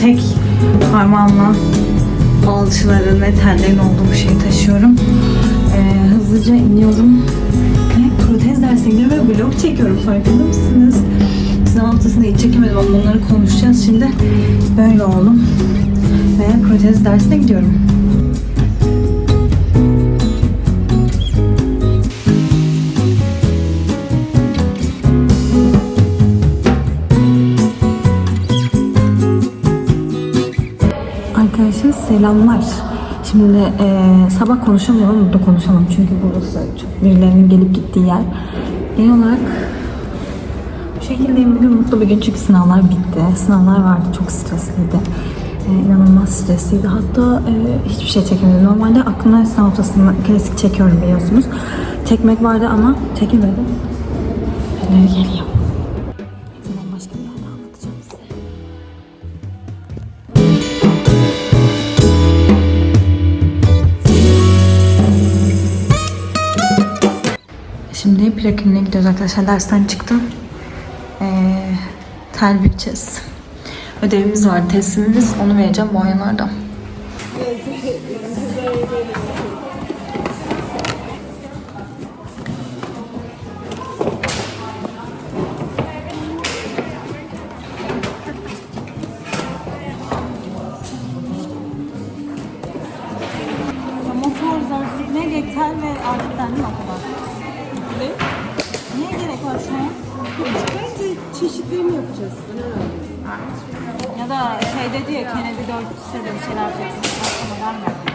Tek parmağımla alçıların ve tellerin olduğu bir şeyi taşıyorum. Ee, hızlıca iniyorum. Ve protez dersine gidiyorum ve vlog çekiyorum farkında mısınız? Sınav haftasında hiç çekemedim ama bunları konuşacağız şimdi. Böyle oldum. Ve protez dersine gidiyorum. Selamlar. Şimdi eee, sabah konuşamıyorum, burada konuşamam çünkü burası çok birilerinin gelip gittiği yer. Genel olarak bu şekildeyim. Bugün mutlu bir gün çünkü sınavlar bitti. Sınavlar vardı, çok stresliydi. Eee, inanılmaz stresliydi. Hatta eee, hiçbir şey çekemedim. Normalde aklımda sınav haftasında klasik çekiyorum biliyorsunuz. Çekmek vardı ama çekemedim. Böyle geliyor. Şimdi plakine gidiyoruz arkadaşlar. Dersten çıktım. Ee, tel bütçesi. Ödevimiz var, teslimimiz. Onu vereceğim bu aylarda. Niye var? Bence çeşitlerini yapacağız. Ya da şey dedi ya Kennedy 4 sırada bir şeyler yapacaksın. Aklıma gelmedi.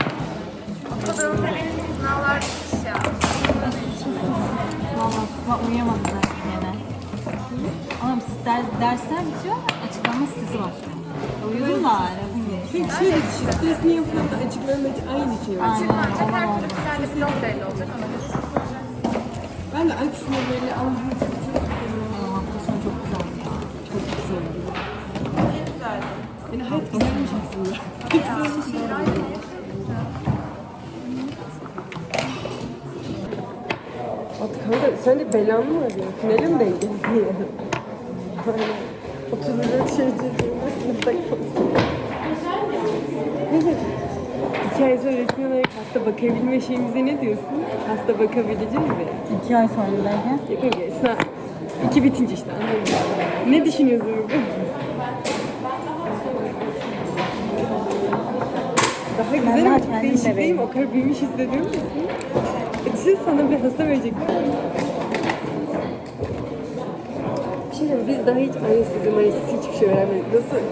Sınavlar bitmiş ya. Valla uyuyamadım ben yine. Ama der, dersler bitiyor, açıklama sitesi başlıyor. Uyudular. Peki şöyle düşün. Stresini yapıp da açıklamak aynı şey olacak. Aynen, olan her türlü bir tane blok belli olacak ona göre. Ben de ay şunu böyle anlayacağım. Ama. At kanka sen de belanı mı arıyorsun? Finale mi denk geldi? 34 şey çocuğumda sınıfta kaldım. İki ay sonra resmi olarak hasta bakabilme şeyimize ne diyorsun? Hasta bakabileceğiz mi? İki ay sonra derken. Yakın gel. Sınav. İki bitince işte anladın mı? Ne düşünüyorsun bugün? Daha güzel daha kendim değişik de değil mi? O kadar büyümüş hissediyor musun? Açın sana bir hasta verecekler. Bir şey diyeyim, biz daha hiç anestezi manestezi hiçbir şey öğrenmedik. Nasıl?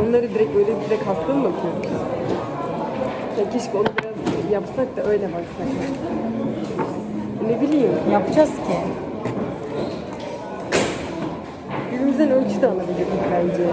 Onları direkt böyle direkt hasta mı bakıyoruz? Ya keşke onu biraz yapsak da öyle baksak. Ne bileyim. Yapacağız ki. Birbirimizden ölçü de alabilirdik bence.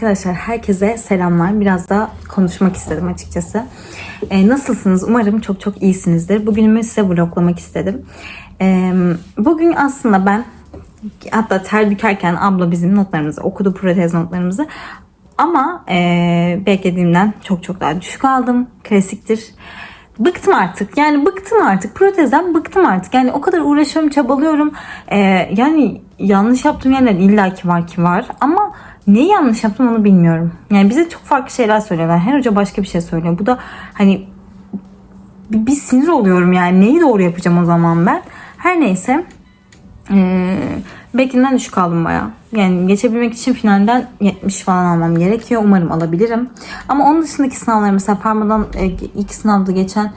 Arkadaşlar herkese selamlar. Biraz da konuşmak istedim açıkçası. Ee, nasılsınız? Umarım çok çok iyisinizdir. Bugünümü size vloglamak istedim. Ee, bugün aslında ben hatta ter bükerken abla bizim notlarımızı okudu protez notlarımızı. Ama ee, beklediğimden çok çok daha düşük aldım. Klasiktir. Bıktım artık. Yani bıktım artık. Protezden bıktım artık. Yani o kadar uğraşıyorum, çabalıyorum. Ee, yani yanlış yaptığım yerler illaki var ki var. Ama neyi yanlış yaptım onu bilmiyorum. Yani bize çok farklı şeyler söylüyorlar. Her hoca başka bir şey söylüyor. Bu da hani bir, bir sinir oluyorum yani. Neyi doğru yapacağım o zaman ben? Her neyse. Ee, beklediğimden düşük aldım baya. Yani geçebilmek için finalden 70 falan almam gerekiyor. Umarım alabilirim. Ama onun dışındaki sınavlar mesela Parma'dan e, ilk sınavda geçen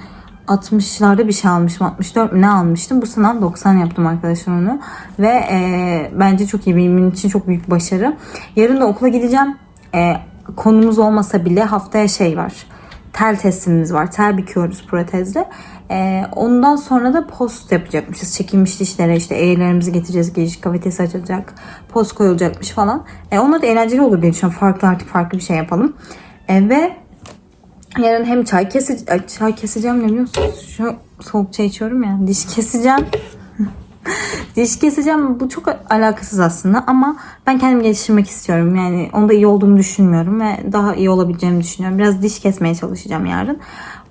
60'larda bir şey almışım. 64 mü ne almıştım. Bu sınav 90 yaptım arkadaşlar onu. Ve e, bence çok iyi. Benim için çok büyük başarı. Yarın da okula gideceğim. E, konumuz olmasa bile haftaya şey var tel testimiz var. Tel büküyoruz protezle. Ee, ondan sonra da post yapacakmışız. Çekilmiş dişlere işte eğrilerimizi getireceğiz. Geniş kafetesi açılacak. Post koyulacakmış falan. Ee, onlar da eğlenceli olur diye düşünüyorum. Farklı artık farklı bir şey yapalım. Ee, ve yarın hem çay kesi ay, çay keseceğim ne biliyor musunuz? Şu soğuk çay içiyorum ya. Diş keseceğim. Diş keseceğim bu çok alakasız aslında ama ben kendimi geliştirmek istiyorum. Yani onda iyi olduğumu düşünmüyorum ve daha iyi olabileceğimi düşünüyorum. Biraz diş kesmeye çalışacağım yarın.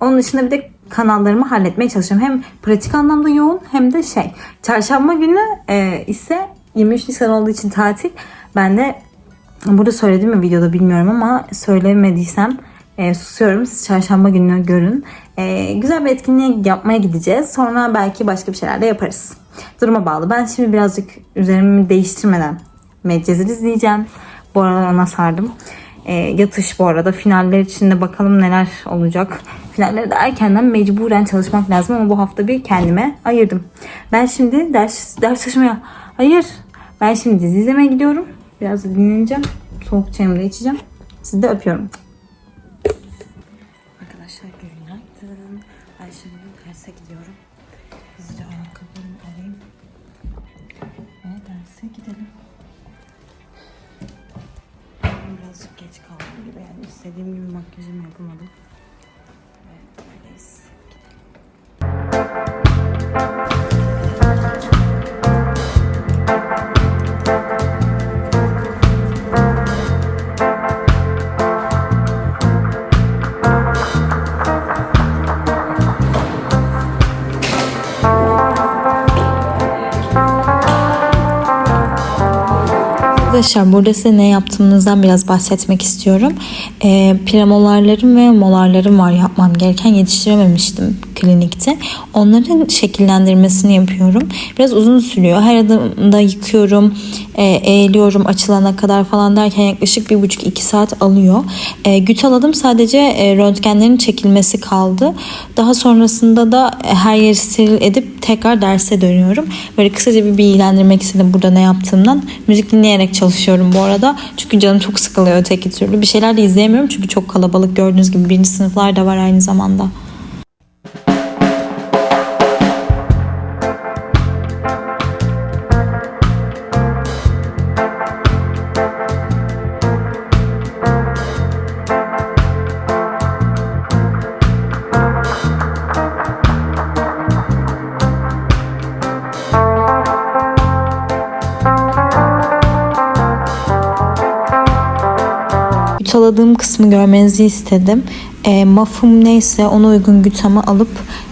Onun dışında bir de kanallarımı halletmeye çalışacağım. Hem pratik anlamda yoğun hem de şey. Çarşamba günü e, ise 23 Nisan olduğu için tatil. Ben de burada söyledim mi videoda bilmiyorum ama söylemediysem e, susuyorum. Siz çarşamba günü görün. E, güzel bir etkinliğe yapmaya gideceğiz. Sonra belki başka bir şeyler de yaparız. Duruma bağlı. Ben şimdi birazcık üzerimi değiştirmeden Medcezir izleyeceğim. Bu aralar ona sardım. E, yatış bu arada. Finaller içinde bakalım neler olacak. Finallere de erkenden mecburen çalışmak lazım ama bu hafta bir kendime ayırdım. Ben şimdi ders ders çalışmaya hayır. Ben şimdi dizi izlemeye gidiyorum. Biraz dinleneceğim. Soğuk çayımı da içeceğim. Sizi de öpüyorum. Gidelim. Birazcık geç kaldım gibi yani istediğim gibi makyajımı yapamadım. Arkadaşlar burada size ne yaptığımızdan biraz bahsetmek istiyorum. Ee, premolarlarım ve molarlarım var yapmam gereken yetiştirememiştim klinikte. Onların şekillendirmesini yapıyorum. Biraz uzun sürüyor. Her adımda yıkıyorum, e, eğiliyorum açılana kadar falan derken yaklaşık bir buçuk iki saat alıyor. E, gütaladım sadece e, röntgenlerin çekilmesi kaldı. Daha sonrasında da e, her yeri steril edip tekrar derse dönüyorum. Böyle kısaca bir bilgilendirmek istedim burada ne yaptığımdan. Müzik dinleyerek çalışıyorum bu arada. Çünkü canım çok sıkılıyor öteki türlü. Bir şeyler de izleyemiyorum çünkü çok kalabalık gördüğünüz gibi birinci sınıflar da var aynı zamanda. Gütaladığım kısmı görmenizi istedim. E, mafım neyse ona uygun gütamı alıp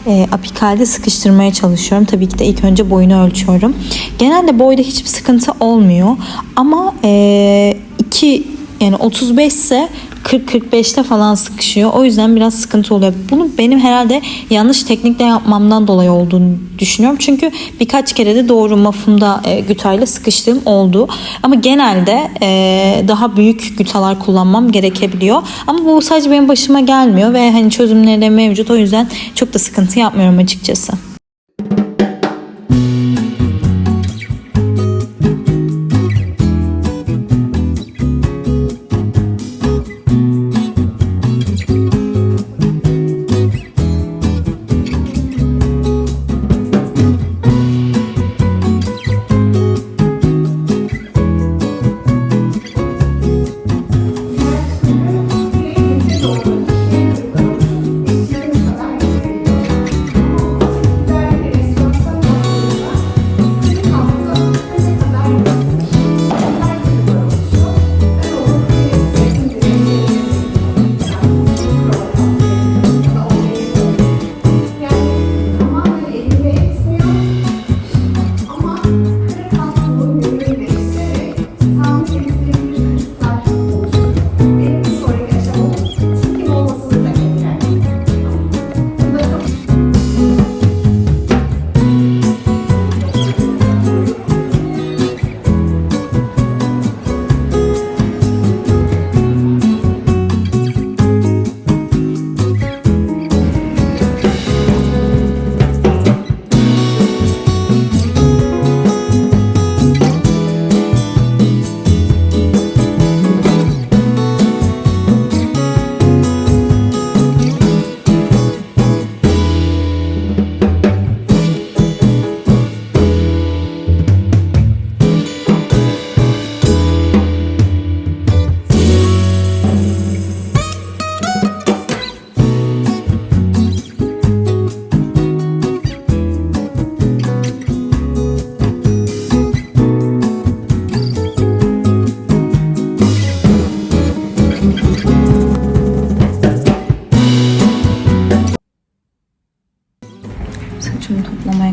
e, apikalde sıkıştırmaya çalışıyorum. Tabii ki de ilk önce boyunu ölçüyorum. Genelde boyda hiçbir sıkıntı olmuyor. Ama e, iki yani 35 ise 40-45'te falan sıkışıyor. O yüzden biraz sıkıntı oluyor. Bunu benim herhalde yanlış teknikle yapmamdan dolayı olduğunu düşünüyorum. Çünkü birkaç kere de doğru mafımda e, gütayla sıkıştığım oldu. Ama genelde e, daha büyük gütalar kullanmam gerekebiliyor. Ama bu sadece benim başıma gelmiyor ve hani çözümleri de mevcut. O yüzden çok da sıkıntı yapmıyorum açıkçası.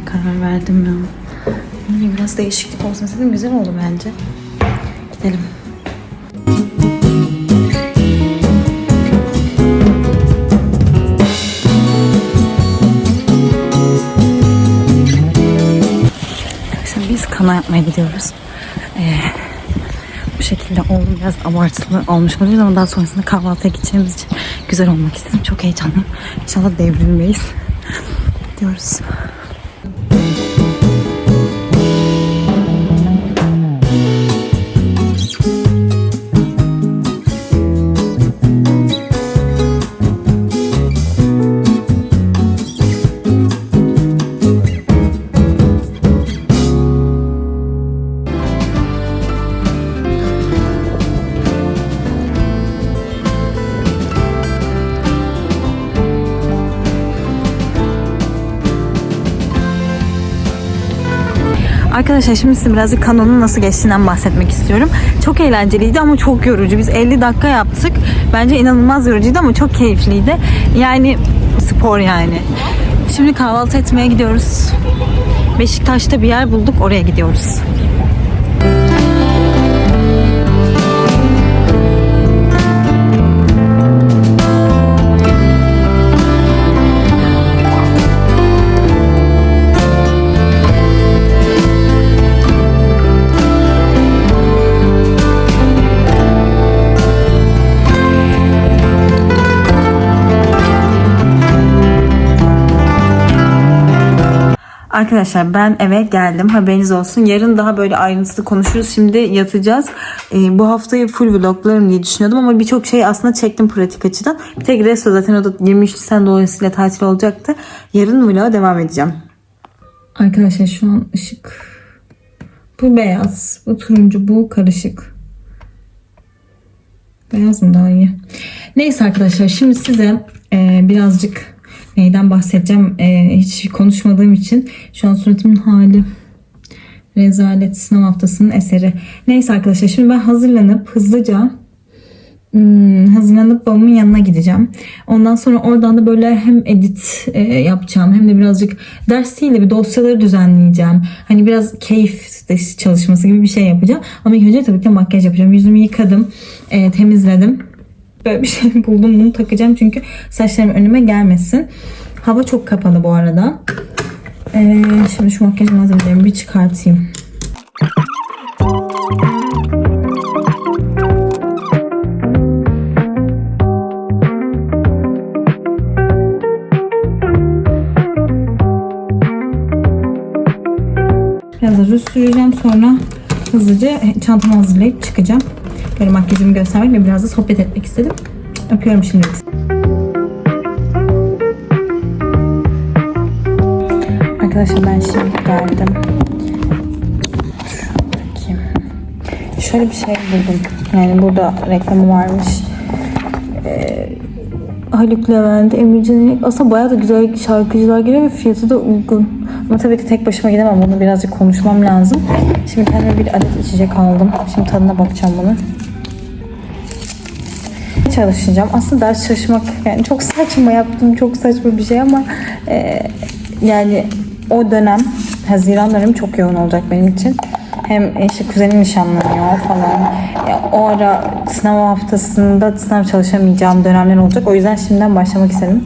Karar verdim ya. Biraz değişiklik olsun istedim. Güzel oldu bence. Gidelim. Biz kana yapmaya gidiyoruz. Ee, bu şekilde oldu biraz abartılı olmuş olabilir ama daha sonrasında kahvaltıya gideceğimiz için güzel olmak istedim. Çok heyecanlıyım. İnşallah devrilmeyiz. Diyoruz. Arkadaşlar şimdi birazcık kanonun nasıl geçtiğinden bahsetmek istiyorum. Çok eğlenceliydi ama çok yorucu. Biz 50 dakika yaptık. Bence inanılmaz yorucuydu ama çok keyifliydi. Yani spor yani. Şimdi kahvaltı etmeye gidiyoruz. Beşiktaş'ta bir yer bulduk. Oraya gidiyoruz. Arkadaşlar ben eve geldim. Haberiniz olsun. Yarın daha böyle ayrıntılı konuşuruz. Şimdi yatacağız. Ee, bu haftayı full vloglarım diye düşünüyordum ama birçok şey aslında çektim pratik açıdan. Bir tek resto zaten o da 23 Nisan dolayısıyla tatil olacaktı. Yarın vloga devam edeceğim. Arkadaşlar şu an ışık bu beyaz, bu turuncu, bu karışık. Beyaz mı daha iyi? Neyse arkadaşlar şimdi size e, birazcık neyden bahsedeceğim e, hiç konuşmadığım için şu an suratımın hali rezalet sınav haftasının eseri. Neyse arkadaşlar şimdi ben hazırlanıp hızlıca hmm, hazırlanıp babamın yanına gideceğim. Ondan sonra oradan da böyle hem edit e, yapacağım hem de birazcık ders değil de bir dosyaları düzenleyeceğim. Hani biraz keyif çalışması gibi bir şey yapacağım. Ama ilk önce tabii ki makyaj yapacağım. Yüzümü yıkadım, e, temizledim. Böyle bir şey buldum bunu takacağım çünkü saçlarım önüme gelmesin. Hava çok kapalı bu arada. E, şimdi şu makyaj malzemelerimi bir çıkartayım. Biraz da ruj süreceğim sonra hızlıca çantamı hazırlayıp çıkacağım. Böyle makyajımı göstermek ve biraz da sohbet etmek istedim. Öpüyorum şimdi. Arkadaşlar ben şimdi geldim. Bakayım. Şöyle bir şey buldum. Yani burada reklamı varmış. Ee, Haluk Levent, Emircan aslında bayağı da güzel şarkıcılar geliyor ve fiyatı da uygun. Ama tabii ki tek başıma gidemem. Bunu birazcık konuşmam lazım. Şimdi kendime bir adet içecek aldım. Şimdi tadına bakacağım bunun. Çalışacağım. Aslında ders çalışmak yani çok saçma yaptım. Çok saçma bir şey ama e, yani o dönem Haziran dönemi çok yoğun olacak benim için. Hem işte kuzenim nişanlanıyor falan. Ya, o ara sınav haftasında sınav çalışamayacağım dönemler olacak. O yüzden şimdiden başlamak istedim.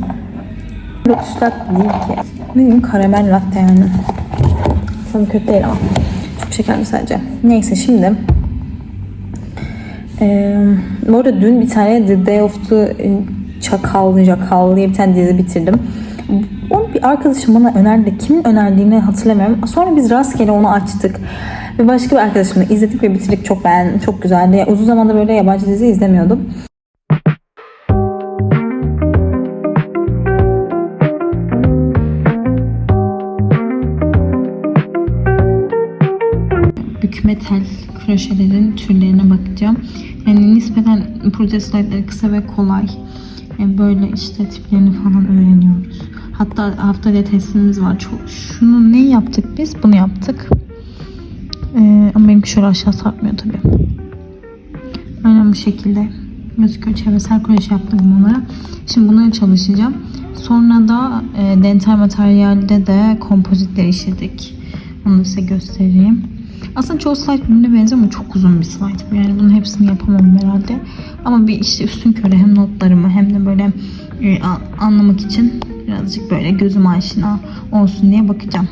Lotus latte değil ki. Ne diyeyim karamel latte yani. Tabii kötü değil ama. Çok şekerli sadece. Neyse şimdi. Ee, bu arada dün bir tane The Day of the Çakal, Çakal diye bir tane dizi bitirdim. Onu bir arkadaşım bana önerdi. Kimin önerdiğini hatırlamıyorum. Sonra biz rastgele onu açtık. Ve başka bir arkadaşımla izledik ve bitirdik. Çok beğendim. Çok güzeldi. Uzun zamandır böyle yabancı dizi izlemiyordum. bükme tel kroşelerin türlerine bakacağım. Yani nispeten protestoidleri kısa ve kolay. Yani böyle işte tiplerini falan öğreniyoruz. Hatta haftaya testimiz var. Çok, şunu ne yaptık biz? Bunu yaptık. Ee, ama benimki şöyle aşağı sarkmıyor tabii. Aynen bu şekilde. gözüküyor. Çevresel proje yaptım bunlara. Şimdi bunları çalışacağım. Sonra da e, dental materyalde de kompozitleri işledik. Onu size göstereyim. Aslında çoğu slide birbirine benziyor ama çok uzun bir slide. Yani bunun hepsini yapamam herhalde. Ama bir işte üstün körü hem notlarımı hem de böyle e, anlamak için birazcık böyle gözüm aşina olsun diye bakacağım.